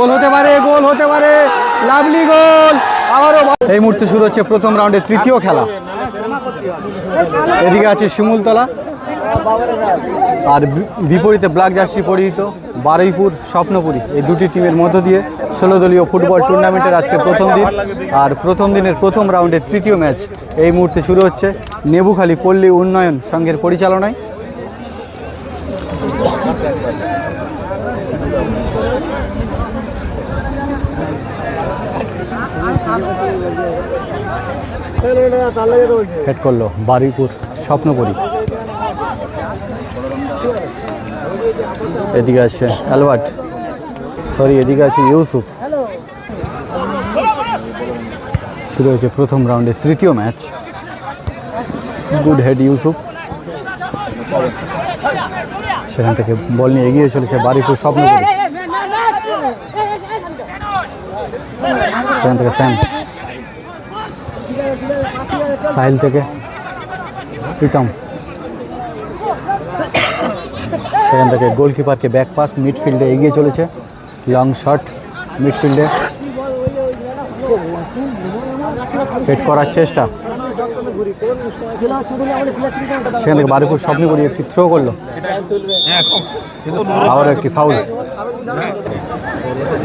গোল হতে পারে, গোল হতে পারে। Lovely goal. আবারও এই মুহূর্তে শুরু হচ্ছে প্রথম রাউন্ডের তৃতীয় খেলা। এদিকে আছে শিমুলতলা। আর বিপরীতে ব্ল্যাক জার্সি পরিহিত বারুইপুর, স্বপ্নপুরী। এই দুটি টিমের মধ্য দিয়ে ষোলো দলীয় ফুটবল টুর্নামেন্টের আজকে প্রথম দিন। আর প্রথম দিনের প্রথম রাউন্ডের তৃতীয় ম্যাচ এই মুহূর্তে শুরু হচ্ছে। নেবুখালী পল্লী উন্নয়ন সংঘের পরিচালনায়। হেড করল, বারুইপুর, স্বপ্নপুরী। এদিকে আছে অ্যালবার্ট। সরি, এদিকে আছে ইউসুফ। শুরু হয়েছে প্রথম রাউন্ডের তৃতীয় ম্যাচ। Good head Yusuf. সেখান থেকে বল নিয়ে এগিয়ে চলেছে বারুইপুর, স্বপ্নপুরী। সেখান থেকে স্যাম সাহিল থেকে প্রীতম সেখান থেকে গোলকিপারকে ব্যাক পাস মিডফিল্ডে এগিয়ে চলেছে। লং শট মিডফিল্ডে পেট করার চেষ্টা। সেখান থেকে বারুপুর স্বপ্নপুরি একটি থ্রো করল। আবার একটি ফাউল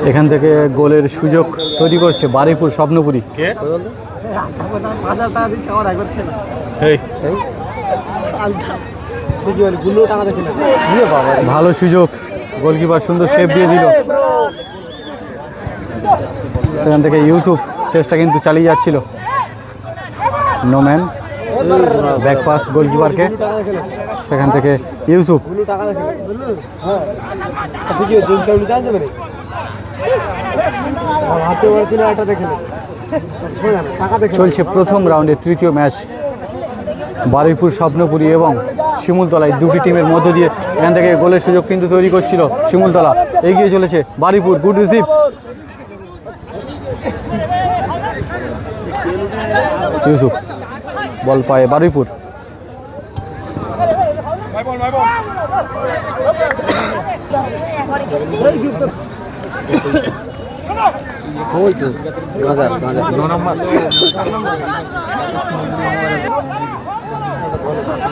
এখান থেকে গোলের সুযোগ তৈরি করছে বারুইপুর স্বপ্নপুরি। ভালো সুযোগ। গোলকিপার সুন্দর সেভ দিয়ে দিল। সেখান থেকে ইউসুফ চেষ্টা কিন্তু চালিয়ে যাচ্ছিল। নোম্যান ব্যাক পাস গোলকিপারকে। সেখান থেকে ইউসুফ। চলছে প্রথম রাউন্ডের তৃতীয় ম্যাচ বারুইপুর স্বপ্নপুরী এবং শিমুলতলা এই দুটি টিমের মধ্য দিয়ে এখান থেকে গোলের সুযোগ কিন্তু তৈরি করছিল শিমুলতলা এগিয়ে চলেছে Baruipur good receive Yusuf ball পায় বারুইপুর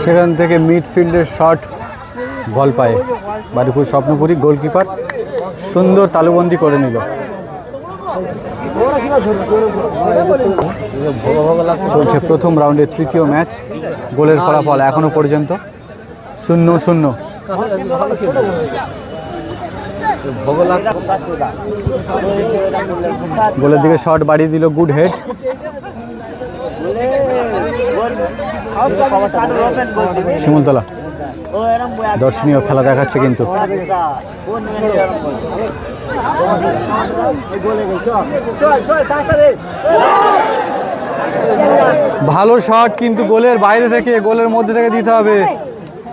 সেখান থেকে মিডফিল্ডের শট বল পায় বারুইপুর স্বপ্নপুরী গোলকিপার সুন্দর তালুবন্দি করে নিল। চলছে প্রথম রাউন্ডের তৃতীয় ম্যাচ, গোলের ফলাফল এখনও পর্যন্ত শূন্য শূন্য। গোলের দিকে শট বাড়িয়ে দিল গুড হেড শিমুলতলা। দর্শনীয় খেলা দেখাচ্ছে কিন্তু। ভালো শট কিন্তু গোলের বাইরে থেকে, গোলের মধ্যে থেকে দিতে হবে।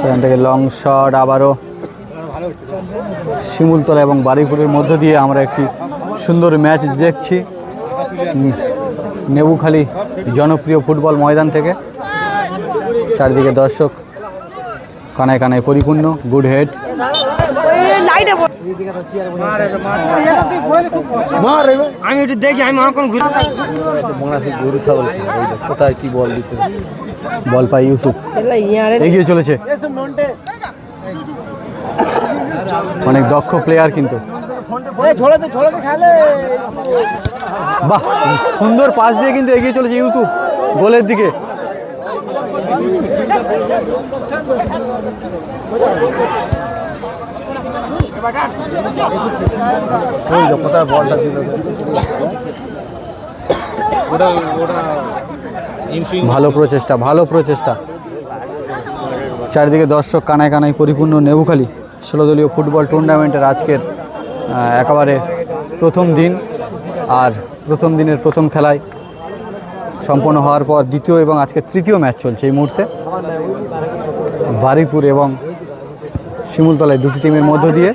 সেখান থেকে লং শট আবারও শিমুলতলা এবং বারুইপুরের মধ্য দিয়ে আমরা একটি সুন্দর ম্যাচ দেখছি। নেবুখালি জনপ্রিয় ফুটবল ময়দান থেকে। চারদিকে দর্শক কানায় কানায় পরিপূর্ণ গুড হেড আমি একটু দেখি, আমি অনেকক্ষণ ঘুরে কোথায় কি বল দিতে বল পাই ইউসুফ এগিয়ে চলেছে। অনেক দক্ষ প্লেয়ার কিন্তু। বাহ, সুন্দর পাস দিয়ে কিন্তু এগিয়ে চলেছে ইউসুফ, গোলের দিকে। কোথায় বলটা দিল? ওটা ওটা ভালো প্রচেষ্টা ভালো প্রচেষ্টা। চারিদিকে দর্শক কানায় কানায় পরিপূর্ণ নেবুখালী ষোলো দলীয় ফুটবল টুর্নামেন্টের আজকের একেবারে প্রথম দিন আর প্রথম দিনের প্রথম খেলায় সম্পন্ন হওয়ার পর দ্বিতীয় এবং আজকে তৃতীয় ম্যাচ চলছে এই মুহূর্তে। বারিপুর এবং শিমুলতলায় দুটি টিমের মধ্য দিয়ে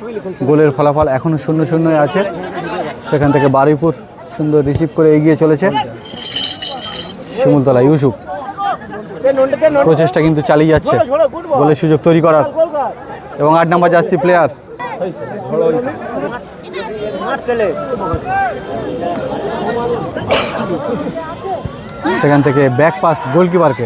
গোলের ফলাফল এখনও শূন্য শূন্যই আছে। সেখান থেকে বারুইপুর সুন্দর রিসিভ করে এগিয়ে চলেছে শিমুলতলা ইউসুফ। প্রচেষ্টা কিন্তু চালিয়ে যাচ্ছে। গোলের সুযোগ তৈরি করার। এবং আট নম্বর জার্সি প্লেয়ার সেখান থেকে ব্যাক পাস গোলকিপারকে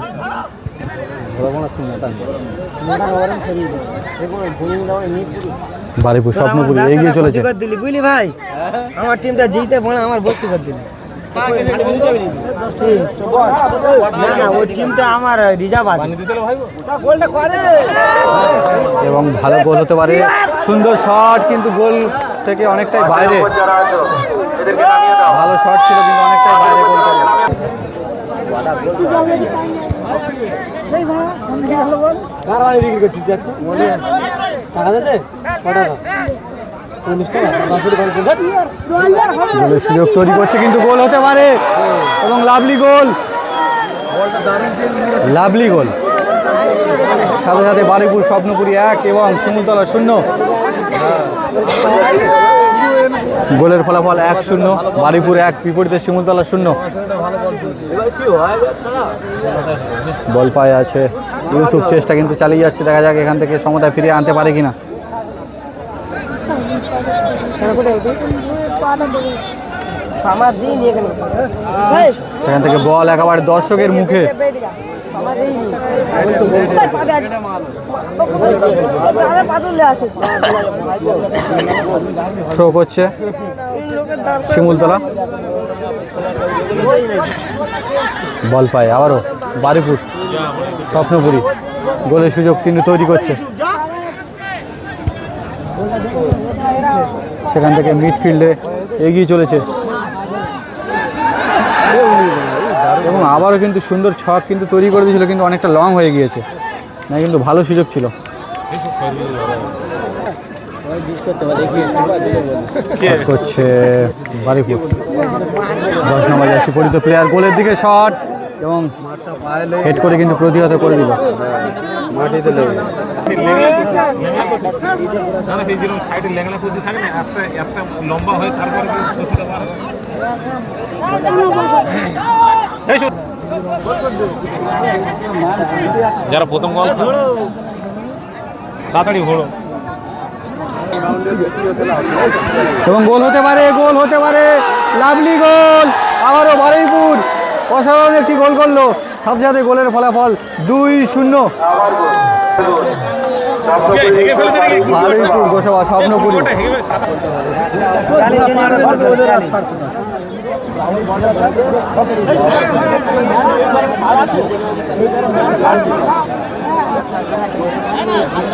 বারিপুর স্বপ্নপুরি এগিয়ে চলেছে। দিলি বুঝলি ভাই? আমার টিমটা জিতে পড়ে আমার বস্তি করে দিলি। না না ওই টিমটা আমার রিজার্ভ আছে। এবং ভালো গোল হতে পারে। সুন্দর শট কিন্তু গোল থেকে অনেকটাই বাইরে। ভালো শট ছিল কিন্তু অনেকটাই বাইরে গোল সুযোগ তৈরি করছে কিন্তু গোল হতে পারে। এবং লাভলি গোল। লাভলি গোল। সাথে সাথে বারুইপুর স্বপ্নপুরি এক এবং শিমুলতলা শূন্য। গোলের ফলাফল এক শূন্য বারুইপুর এক বিপরীতে শিমুলতলা শূন্য। বল পায়ে আছে ইউসুফ চেষ্টা কিন্তু চালিয়ে যাচ্ছে দেখা যাক এখান থেকে সমতায় ফিরিয়ে আনতে পারে কিনা। সেখান থেকে বল একেবারে দর্শকের মুখে। থ্রো করছে। শিমুলতলা। বল পায়, আবারও। বারিপুর স্বপ্নপুরি। গোলের সুযোগ কিন্তু তৈরি করছে। সেখান থেকে মিডফিল্ডে এগিয়ে চলেছে। এবং আবারও কিন্তু সুন্দর ছক কিন্তু তৈরি করে দিয়েছিল, কিন্তু অনেকটা লং হয়ে গিয়েছে। না, কিন্তু ভালো সুযোগ ছিল। করছে বারিপুর দশ নম্বর জার্সি পরিত প্লেয়ার গোলের দিকে শট এবং হেড করে কিন্তু প্রতিহত করে দিল। লম্বা হয়ে যারা প্রথম গল তাড়াতাড়ি ঘোড়ো এবং গোল হতে পারে গোল হতে পারে। Lovely goal. আবারও বারুইপুর। অসাধারণ একটি গোল করল। সাথে সাথে গোলের ফলাফল দুই শূন্য। বারুইপুর গোসবা স্বপ্নপুরি।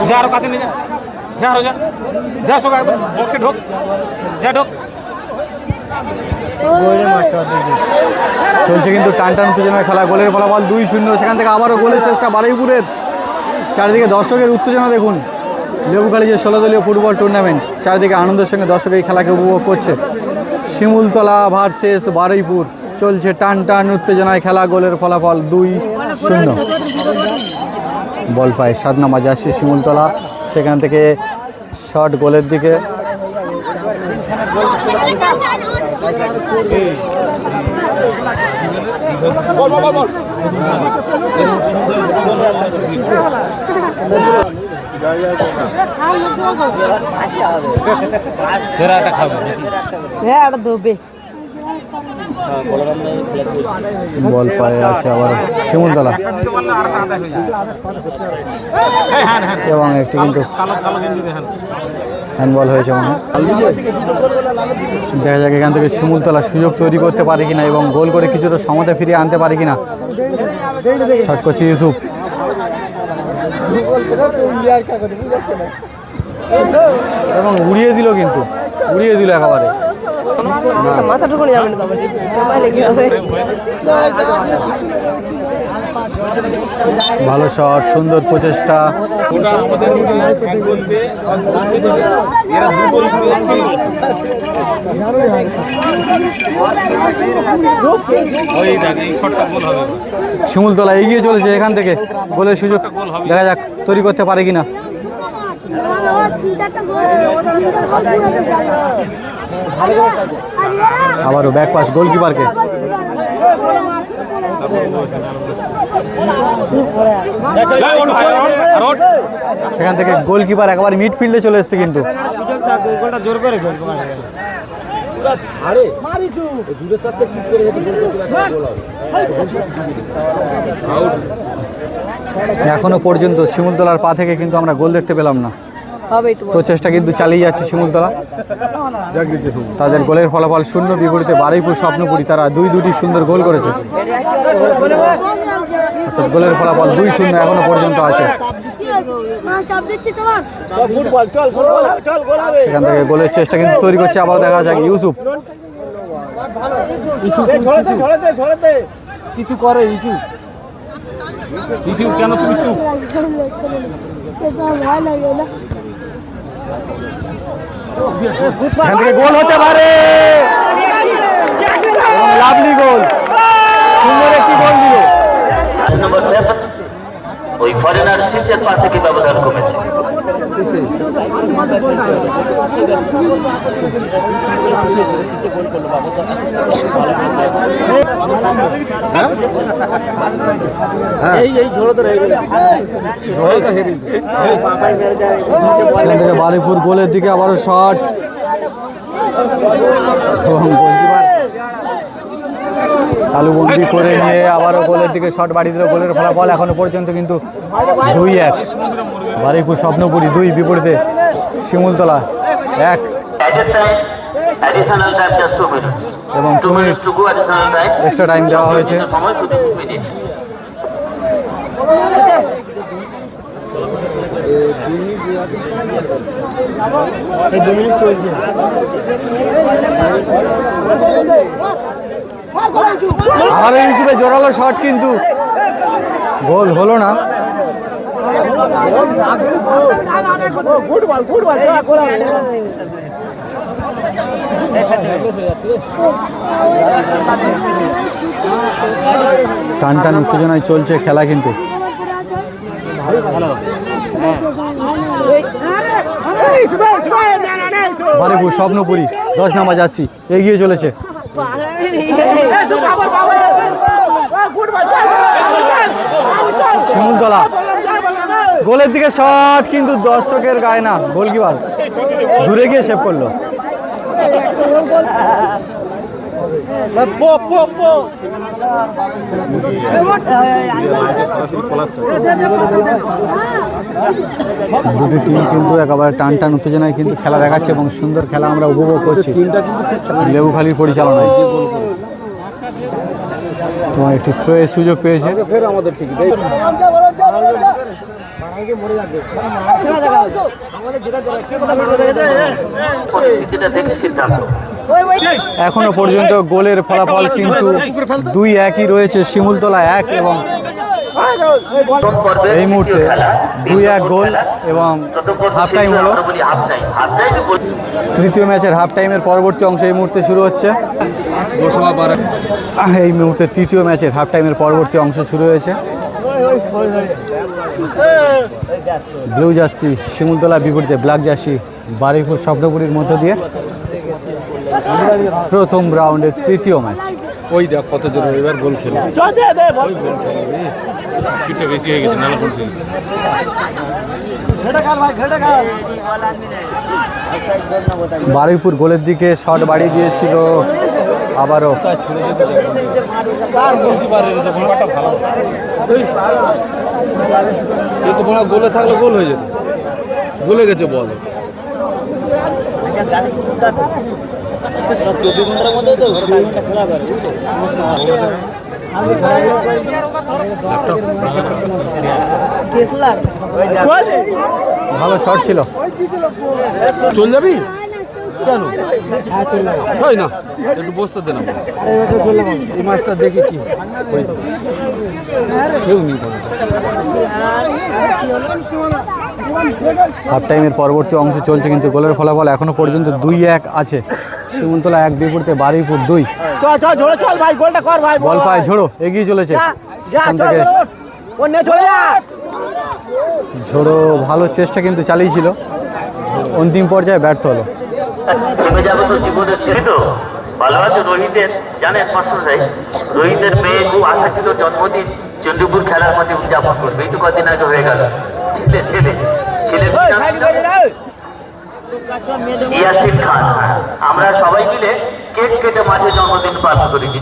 যা আরও কাছে নিয়ে যা। যা আরও যা। যা সোগা একদম বক্সে ঢোক। যা ঢোক। চলছে কিন্তু টান টান উত্তেজনার খেলা। গোলের ফলাফল দুই শূন্য। সেখান থেকে আবারও গোলের চেষ্টা বারুইপুরের। চারিদিকে দর্শকের উত্তেজনা দেখুন। লেবুখালী যে ষোলো দলীয় ফুটবল টুর্নামেন্ট চারিদিকে আনন্দের সঙ্গে দর্শক এই খেলাকে উপভোগ করছে। শিমুলতলা ভার্সেস বারুইপুর। চলছে টান টান উত্তেজনায় খেলা, গোলের ফলাফল দুই শূন্য। বল পায় সাত নম্বর যাচ্ছে শিমুলতলা। সেখান থেকে শট গোলের দিকে। ফেরা খাবে হ্যাঁ এটা ধোবে বল পায়ে আছে আবার শিমুলতলা। হয়ে হ্যাঁ হ্যাঁ এবং একটি কিন্তু হ্যান্ডবল হয়েছে মনে দেখা যাক এখান থেকে শিমুলতলা সুযোগ তৈরি করতে পারে কিনা এবং গোল করে কিছুটা সমতা ফিরিয়ে আনতে পারে কিনা। শট করছে ইউসুফ। এবং উড়িয়ে দিল কিন্তু উড়িয়ে দিল একেবারে। মাথা ঢুকানো যাবে না ভালো শট, সুন্দর প্রচেষ্টা। শিমুলতলা এগিয়ে চলেছে এখান থেকে। গোলের সুযোগ দেখা যাক তৈরি করতে পারে কিনা। আবারও ব্যাক পাস গোলকিপারকে সেখান থেকে গোলকিপার একেবারে মিডফিল্ডে চলে এসছে কিন্তু। এখনও পর্যন্ত শিমুলতলার পা থেকে কিন্তু আমরা গোল দেখতে পেলাম না। প্রচেষ্টা কিন্তু চালিয়ে যাচ্ছে শিমুলতলা। তাদের গোলের ফলাফল শূন্য বিপরীতে বারুইপুর স্বপ্নপুরি তারা দুই দুটি সুন্দর গোল করেছে। অর্থাৎ গোলের ফলাফল দুই শূন্য এখনও পর্যন্ত আছে। তোমার। সেখান থেকে গোলের চেষ্টা কিন্তু তৈরি করছে আবার দেখা যাক ইউসুফ। কিছু করে কিছু কেন তুমি চুপ? এখান থেকে গোল হতে পারে। Lovely goal. সুন্দর একটি গোল দিল। নম্বর সেভেন। ওই ফরেনার সিসের পা থেকে ব্যবধান কমেছে। গোলের দিকে আবারও শট তালুবন্দি করে নিয়ে আবারও গোলের দিকে শট বাড়ি দিল গোলের ফলাফল এখনও পর্যন্ত কিন্তু দুই এক। বারুইপুর স্বপ্নপুরি দুই বিপরীতে শিমুলতলা এক। টু মিনিট এবং two minutes to go additional time extra time দেওয়া হয়েছে। সময় শুধু আবারও ইউসুফে জোরালো শট কিন্তু গোল হলো না। টান টান উত্তেজনায় চলছে খেলা কিন্তু। বারেপুর, স্বপ্নপুরি, দশ নাম্বার যাচ্ছি এগিয়ে চলেছে। শিমুলতলা। গোলের দিকে শট কিন্তু দর্শকের গায়ে না গোলকিপার। দূরে গিয়ে সেভ করল। দুটি টিম কিন্তু একেবারে টান টান উত্তেজনায় কিন্তু খেলা দেখাচ্ছে এবং সুন্দর খেলা আমরা উপভোগ করছি। টিমটা কিন্তু লেবুখালির পরিচালনায়। তোমার একটি থ্রো এর সুযোগ পেয়েছে। যেটা সিদ্ধান্ত এখনও পর্যন্ত গোলের ফলাফল কিন্তু দুই একই রয়েছে, শিমুলতলা এক এবং এই মুহূর্তে দুই এক গোল এবং হাফ টাইম হলো। তৃতীয় ম্যাচের হাফ টাইমের পরবর্তী অংশ এই মুহূর্তে শুরু হচ্ছে। এই মুহূর্তে তৃতীয় ম্যাচের হাফ টাইমের পরবর্তী অংশ শুরু হয়েছে। ব্লু জার্সি, শিমুলতলা বিপরীতে ব্ল্যাক জার্সি বারুইপুর স্বপ্নপুরীর মধ্য দিয়ে। প্রথম রাউন্ডের তৃতীয় ম্যাচ। ওই দেখ কত জোরে এবার গোল খেলে। স্পিডটা বেশি হয়ে গেছে নালা করছে বারুইপুর গোলের দিকে শট বাড়িয়ে দিয়েছিল আবারও। গোলে থাকলে গোল হয়ে যেত। গোলে গেছে বল। ভালো শট ছিল। চল যাবি? কেন? হয় না। একটু বসতে দে মাছটা দেখে কি কেউ নেই। হাফ টাইমের পরবর্তী অংশ চলছে কিন্তু গোলের ফলাফল এখনও পর্যন্ত দুই এক আছে। শিমুলতলা এক বিপরীতে বারুইপুর দুই। গোলটা কর ভাই বল পায় ঝোড়ো এগিয়ে চলেছে। ঝোড়ো ভালো চেষ্টা কিন্তু চালিয়েছিল। অন্তিম পর্যায়ে ব্যর্থ হলো। ভালো আছে রোহিতের? জানেন মাস্টার ভাই রোহিতের মেয়ে খুব আশা ছিল জন্মদিন চন্দ্রপুর খেলার মাঠে উদযাপন করবে। এই তো কদিন আগে হয়ে গেল। ছেলে ছেলে। ছেলের? ইয়াসিন খান। আমরা সবাই মিলে কেক কেটে মাঠে জন্মদিন পালন করেছি।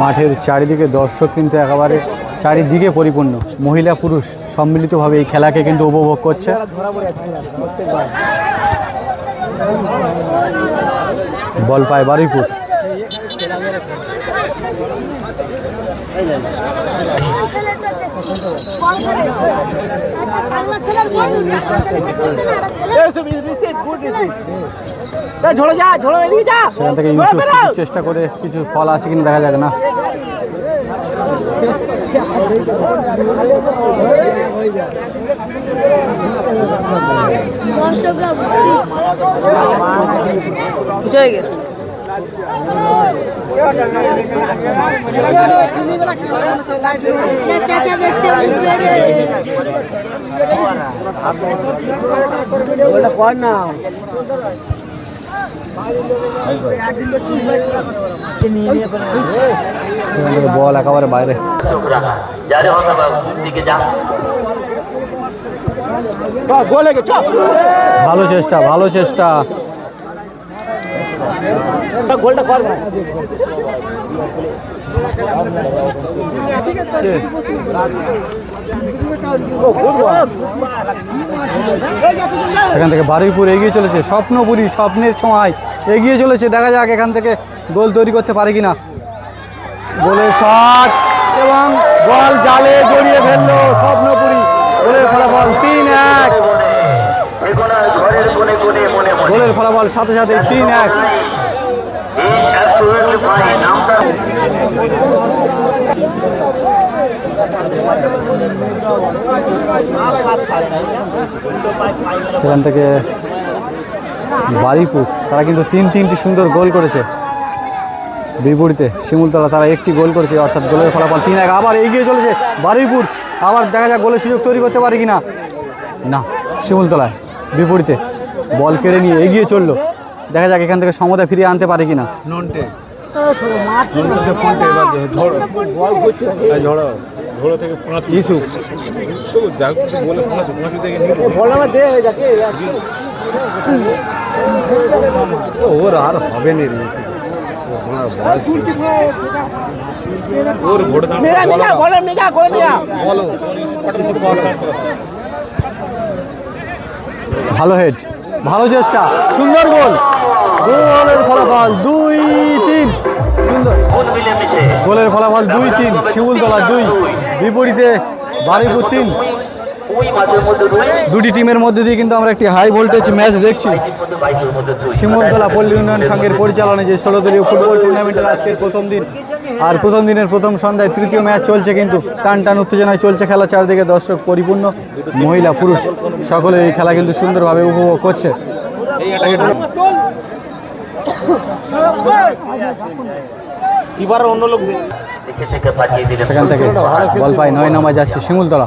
মাঠের চারিদিকে দর্শক কিন্তু একেবারে চারিদিকে পরিপূর্ণ। মহিলা পুরুষ সম্মিলিতভাবে এই খেলাকে কিন্তু উপভোগ করছে। বল পায় বারুইপুর। ঝোড়ো যা ঝোড়ো যা। সেখান থেকে ইউসুফ চেষ্টা করে কিছু ফল আসে কিনা দেখা যাক না। দর্শকরা বুঝছি না চাচা দেখছে মুখে কর না বল একেবারে বাইরে ভালো চেষ্টা ভালো চেষ্টা। গোলটা কর সেখান থেকে বারুইপুর এগিয়ে চলেছে। স্বপ্নপুরি স্বপ্নের ছোঁয়ায় এগিয়ে চলেছে। দেখা যাক এখান থেকে গোল তৈরি করতে পারে কিনা। গোলের শট এবং বল জালে জড়িয়ে ফেলল স্বপ্নপুরি। গোলের ফলাফল তিন এক। গোলের ফলাফল সাথে সাথে তিন এক। সেখান থেকে বারুইপুর তারা কিন্তু তিন তিনটি সুন্দর গোল করেছে। বিপরীতে শিমুলতলা তারা একটি গোল করেছে, অর্থাৎ গোলের ফলাফল তিন এক। আবার এগিয়ে চলেছে বারুইপুর আবার দেখা যাক গোলের সুযোগ তৈরি করতে পারে কিনা। না, শিমুলতলায় বিপরীতে বল কেড়ে নিয়ে এগিয়ে চলল। দেখা যাক এখান থেকে সমতা ফিরিয়ে আনতে পারে কিনা। ননটে। ওর আর হবে না ওর ভোট ভালো হেড। ভালো চেষ্টা। সুন্দর গোল। গোলের ফলাফল দুই তিন। সুন্দর। গোলের ফলাফল দুই তিন। শিমুলতলা দুই। বিপরীতে বারুইপুর তিন। দুটি টিমের মধ্যে দিয়ে কিন্তু আমরা একটি হাই ভোল্টেজ ম্যাচ দেখছি। শিমুলতলা পল্লী উন্নয়ন সংঘের পরিচালনায় যে ষোলো দলীয় ফুটবল টুর্নামেন্টের আজকের প্রথম দিন। আর প্রথম দিনের প্রথম সন্ধ্যায় তৃতীয় ম্যাচ চলছে কিন্তু টান টান উত্তেজনায় চলছে খেলা চারদিকে দর্শক পরিপূর্ণ মহিলা পুরুষ সকলে এই খেলা কিন্তু সুন্দরভাবে উপভোগ করছে। এবার অন্য লোক দে। দেখে থেকে পাঠিয়ে দিলেন। সেখান থেকে বল পাই নয় নামায় যাচ্ছে শিমুলতলা।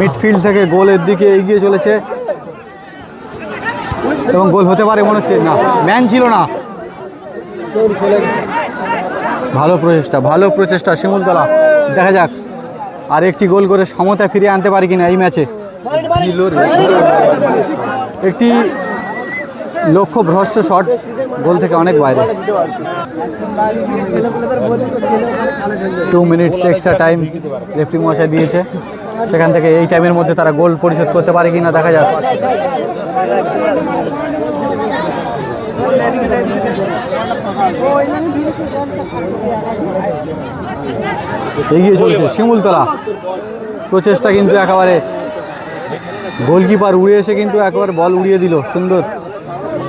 মিডফিল্ড থেকে গোলের দিকে এগিয়ে চলেছে। এবং গোল হতে পারে মনে হচ্ছে না ম্যান ছিল না। ভালো প্রচেষ্টা ভালো প্রচেষ্টা শিমুলতলা দেখা যাক, আর একটি গোল করে সমতা ফিরিয়ে আনতে পারি কিনা এই ম্যাচে। একটি লক্ষ্য ভ্রষ্ট শট, গোল থেকে অনেক বাইরে। টু মিনিটস এক্সট্রা টাইম লেফটি মশাই দিয়েছে। সেখান থেকে এই টাইমের মধ্যে তারা গোল পরিশোধ করতে পারে কি না দেখা যাক। এগিয়ে চলেছে শিমুলতলা। প্রচেষ্টা কিন্তু একেবারে গোলকিপার উড়ে এসে কিন্তু একবার বল উড়িয়ে দিল। সুন্দর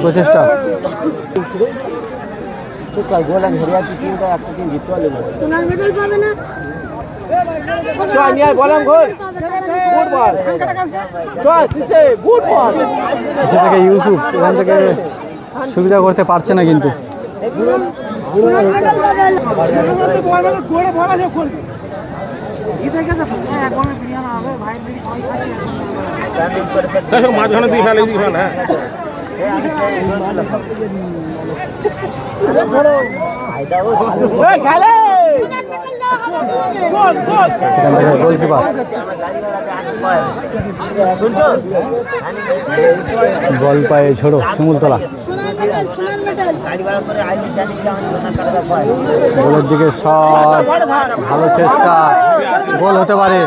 প্রচেষ্টা। সোনার মেডেল পাবে না সে থেকে ইউসুফ এখান থেকে সুবিধা করতে পারছে না কিন্তু। মাঝখানে দিয়ে ফেলে দিয়ে ফেলে হ্যাঁ। হবে বল পায়ে ঝোড়ো, শিমুলতলা। গোলের দিকে শট ভালো চেষ্টা। গোল হতে পারে।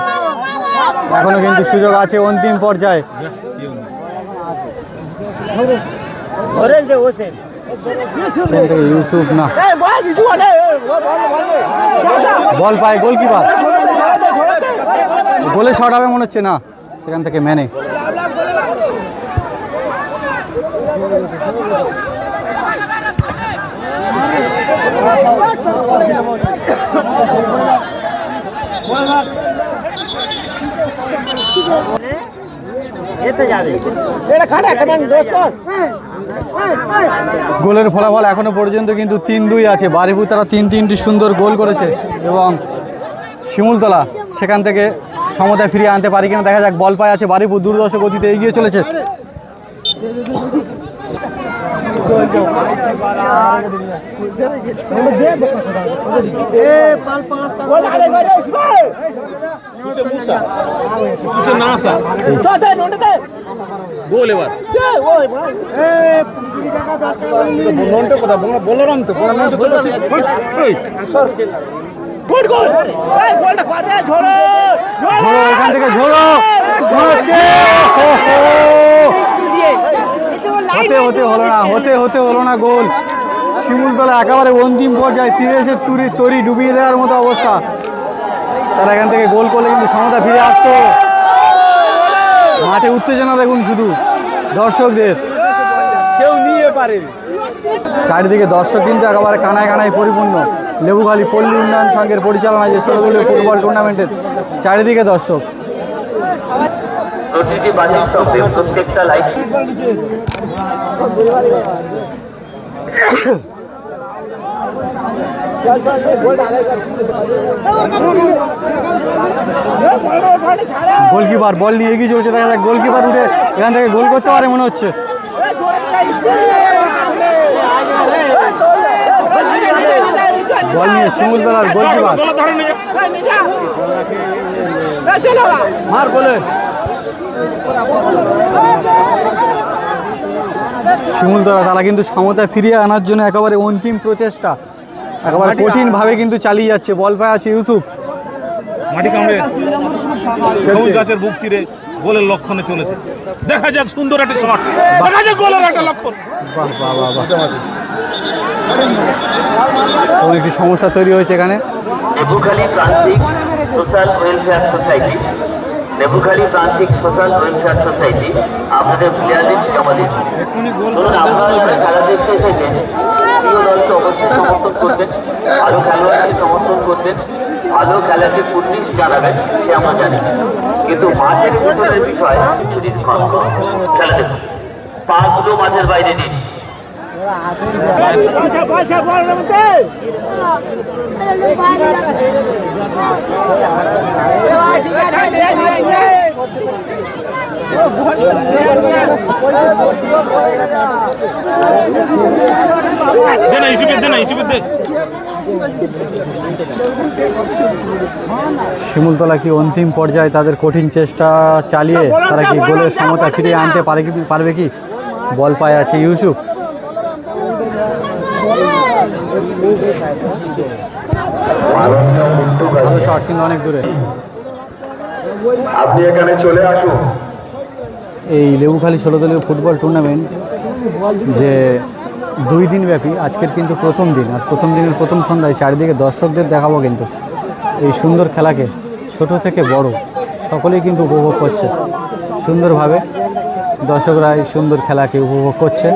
এখনও কিন্তু সুযোগ আছে অন্তিম পর্যায়ে। সেখান থেকে ইউসুফ না। বল পায় গোলকিপার। গোলে শট হবে মনে হচ্ছে না। সেখান থেকে ম্যানে। গোলের ফলাফল এখনও পর্যন্ত কিন্তু তিন দুই আছে। বারিপুর তারা তিন তিনটি সুন্দর গোল করেছে এবং শিমুলতলা সেখান থেকে সমতায় ফিরিয়ে আনতে পারি কিনা দেখা যাক বল পায় আছে বারিপুর দুর্দশ গতিতে এগিয়ে চলেছে। না গোল এবার কথা? বললাম তো ঝোড়ো এখান থেকে ঝোড়ো হচ্ছে। হতে হতে হলো না হতে হতে হলো না গোল। শিমুলতলা একেবারে অন্তিম পর্যায়ে তীরে এসে তুরি তরি ডুবিয়ে দেওয়ার মতো অবস্থা। তারা এখান থেকে গোল করলে কিন্তু সমতা ফিরে আসতো। মাঠে উত্তেজনা দেখুন শুধু দর্শকদের। কেউ নিয়ে পারে। চারিদিকে দর্শক কিন্তু একেবারে কানায় কানায় পরিপূর্ণ। লেবুখালি পল্লী উন্নয়ন সংঘের পরিচালনায় যে ষোলোদলীয় ফুটবল টুর্নামেন্টের চারিদিকে দর্শক। প্রতিটি প্রত্যেকটা লাইট গোলকিপার, বল নিয়ে এগিয়ে চলছে, দেখা যাক গোলকিপার উঠে এখান থেকে গোল করতে পারে মনে হচ্ছে। বল নিয়ে শিমুলতলার গোলকিপার। গলা ধরে নিয়ে যা। মার বলে শিমুলতলা তারা কিন্তু সমতায় ফিরিয়ে আনার জন্য একেবারে অন্তিম প্রচেষ্টা। একেবারে কঠিনভাবে কিন্তু চালিয়ে যাচ্ছে। বল পায় আছে ইউসুফ। মাটি কামড়ে। গাছের বুক চিরে গোলের লক্ষণে চলেছে। দেখা যাক সুন্দর একটা শট। দেখা যাক গোলের একটা লক্ষণ। বাহ বাহ বাহ বাহ। একটি সমস্যা তৈরি হয়েছে এখানে। নেবুখালী প্রান্তিক সোশ্যাল ওয়েলফেয়ার সোসাইটি। নেবুখালী প্রান্তিক সোশ্যাল ওয়েলফেয়ার সোসাইটি আপনাদের প্লেয়ারদের জমা দিন ধরুন আপনারা যারা খেলা দেখতে এসেছেন প্রিয় ভালো খেলোয়াড়কে সমর্থন করবেন ভালো খেলাকে ফুটনিশ জানাবেন সে আমরা জানি কিন্তু মাঝের ভিতরের বিষয় কিছুদিন কম কম খেলা দেখুন পাঁচগুলো মাঝের বাইরে নিন শিমুলতলা কি অন্তিম পর্যায়ে তাদের কঠিন চেষ্টা চালিয়ে তারা কি গোলের সমতা ফিরিয়ে আনতে পারে কি পারবে কি? বল পায় আছে ইউসুফ। ভালো শট কিন্তু অনেক দূরে। আপনি এখানে চলে আসুন। এই লেবুখালী ষোলো দলীয় ফুটবল টুর্নামেন্ট যে দুই দিন ব্যাপী, আজকের কিন্তু প্রথম দিন, আর প্রথম দিনের প্রথম সন্ধ্যায় চারিদিকে দর্শকদের দেখাবো কিন্তু। এই সুন্দর খেলাকে, ছোট থেকে বড়, সকলেই কিন্তু উপভোগ করছে। সুন্দরভাবে দর্শকরা এই সুন্দর খেলাকে উপভোগ করছে।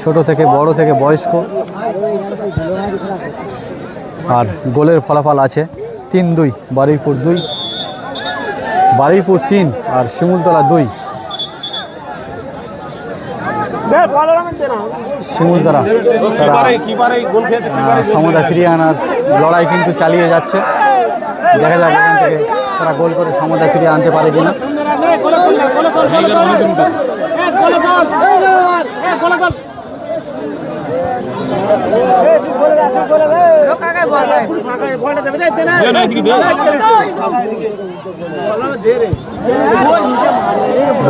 ছোট থেকে বড় থেকে বয়স্ক। আর গোলের ফলাফল আছে তিন দুই, বারুইপুর দুই। বারুইপুর তিন আর শিমুলতলা দুই শিমুলতলা তারা গোল সমতা ফিরিয়ে আনার লড়াই কিন্তু চালিয়ে যাচ্ছে দেখা যাক এখান থেকে তারা গোল করে সমতা ফিরিয়ে আনতে পারে কিনা দে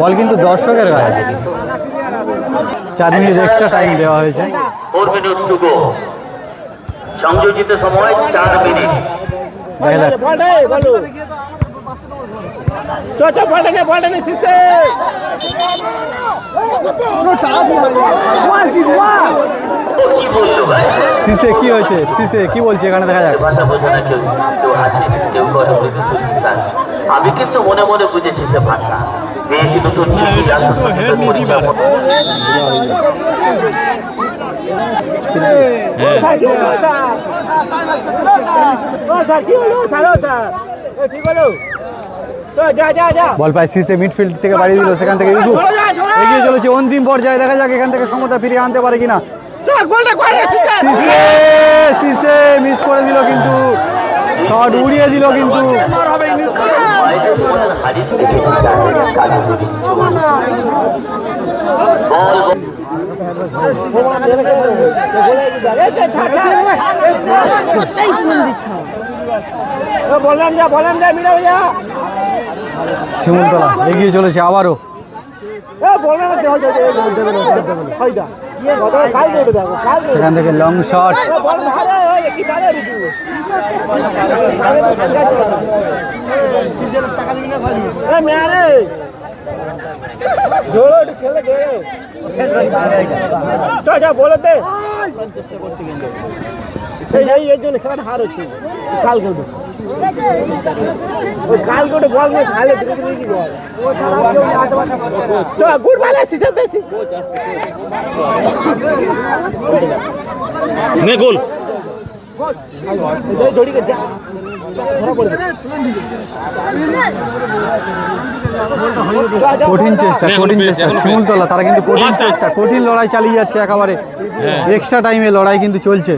বল কিন্তু দর্শকের গায়ে। চার মিনিট এক্সট্রা টাইম দেওয়া হয়েছে। সংযোজিত সময় চার মিনিট। দেখা যাক। ও কি বলল ভাই সিসে। কি হয়েছে? সিসে কি বলছে এখানে? দেখা যাক। ভাষা বোঝে না কেউ কেউ হাসে কেউ আমি কিন্তু মনে মনে বুঝেছি সে ভাষা। পেয়েছি নতুন চিঠি যা পরিচয়। বল পায় সিসে মিডফিল্ড থেকে বাড়িয়ে দিল সেখান থেকে ইউসুফ এগিয়ে চলেছে অন্তিম পর্যায়ে দেখা যাক এখান থেকে সমতা ফিরিয়ে আনতে পারে কিনা। সিসে মিস করে দিল কিন্তু। শট উড়িয়ে দিল কিন্তু। মায়েদের জীবনের হারিয়ে থেকে কাজে করি বল শিমুলতলা এগিয়ে চলেছে আবারও। সেখান থেকে লং শট এর জন্য খেলাটা হার হচ্ছে। কালকে ওই কালকে বল নিয়ে খালে বল গুড বল সিসে দে নে গোল জড়িকে যা কঠিন চেষ্টা। কঠিন চেষ্টা শিমুলতলা তারা কিন্তু কঠিন চেষ্টা কঠিন লড়াই চালিয়ে যাচ্ছে একেবারে। এক্সট্রা টাইমে লড়াই কিন্তু চলছে।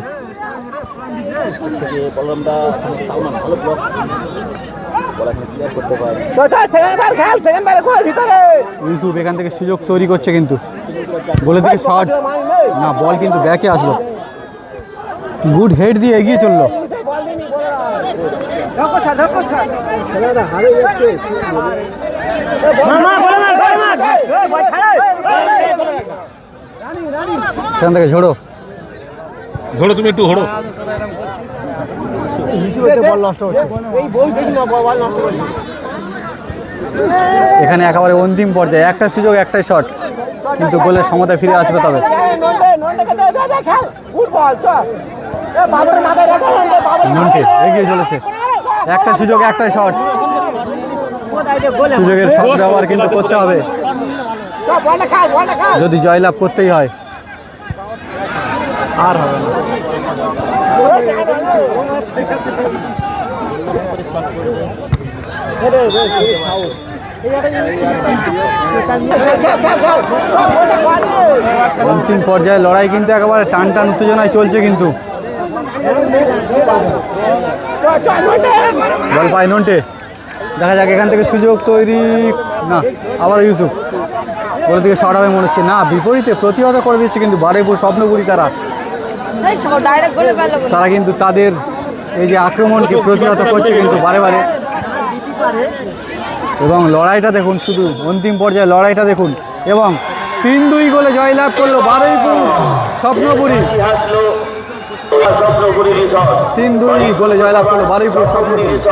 সেকেন্ড বার খেল সেকেন্ড বারে গোল ইউসুফ এখান থেকে সুযোগ তৈরি করছে কিন্তু। গোলের দিকে শট। না বল কিন্তু ব্যাকে আসলো। গুড হেড দিয়ে এগিয়ে চলল। খেলাটা হারে যাচ্ছে। মামা বলে মার বলে মার। সেখান থেকে ঝোড়ো। ধরো তুমি একটু করছে এখানে একেবারে অন্তিম পর্যায়ে, একটা সুযোগ, একটাই শট কিন্তু গোলের সমতায় ফিরে আসবে তবে। এগিয়ে চলেছে। একটা সুযোগ, একটাই শট সুযোগের সৎ ব্যবহার কিন্তু করতে হবে। যদি জয়লাভ করতেই হয় অন্তিম পর্যায়ে লড়াই কিন্তু একেবারে টান টান উত্তেজনায় চলছে কিন্তু। বল দেখা যাক, এখান থেকে সুযোগ তৈরি। না আবার ইউসুফ। ওর দিকে হবে মনে হচ্ছে। না, বিপরীতে প্রতিহত করে দিচ্ছে কিন্তু বারেপুর স্বপ্নপুরি তারা। তারা কিন্তু তাদের এই যে আক্রমণকে প্রতিহত করছে কিন্তু বারে বারে। এবং লড়াইটা দেখুন শুধু, অন্তিম পর্যায়ে লড়াইটা দেখুন। এবং তিন দুই গোলে জয়লাভ করল বারুইপুর স্বপ্নপুরি। তিন দুই গোলে জয়লাভ করল বারুইপুর স্বপ্নপুরি।